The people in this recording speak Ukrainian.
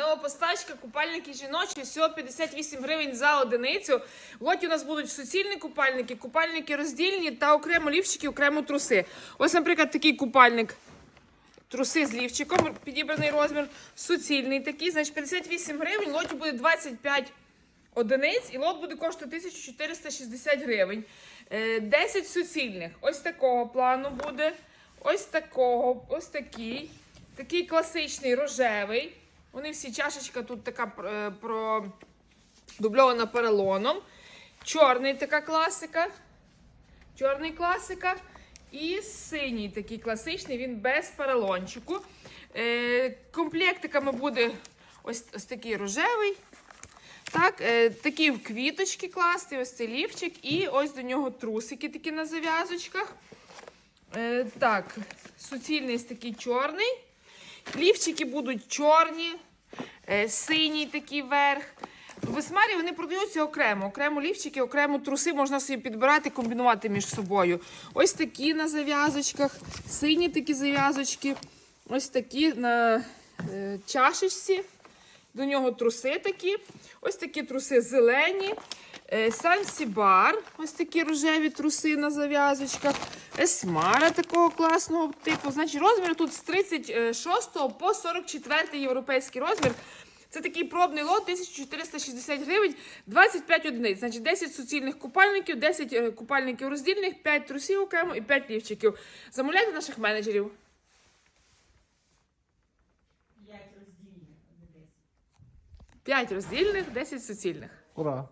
Нова постачка, купальники жіночі, всього 58 гривень за одиницю. В у нас будуть суцільні купальники, купальники роздільні та окремо лівчики, окремо труси. Ось, наприклад, такий купальник. Труси з лівчиком, підібраний розмір, суцільний такий, значить 58 гривень, лоті буде 25 одиниць, і лот буде коштувати 1460 гривень. Е, 10 суцільних. Ось такого плану буде. Ось такого, ось такий. Такий класичний рожевий. Вони всі чашечка тут така е, продубльована поролоном. Чорний така класика. Чорний класика. І синій такий класичний, він без поролончику. Е, комплектиками буде ось, ось такий рожевий. Так, е, такі в квіточки класти, ось цей лівчик, і ось до нього трусики такі на зав'язочках. Е, так, суцільний такий чорний. Лівчики будуть чорні, синій такий верх. В Весмарі вони продаються окремо. Окремо лівчики, окремо труси можна собі підбирати, комбінувати між собою. Ось такі на зав'язочках, сині такі зав'язочки, ось такі на е, чашечці. До нього труси такі. Ось такі труси зелені. Е, Сансібар, ось такі рожеві труси на зав'язочках. Есмара такого класного типу. Значить, розмір тут з 36 по 44 європейський розмір. Це такий пробний лот, 1460 гривень, 25 одиниць. Значить, 10 суцільних купальників, 10 е, купальників роздільних, 5 трусів окремо і 5 лівчиків. Замовляйте наших менеджерів. 5 роздільних, 10 суцільних. Ура!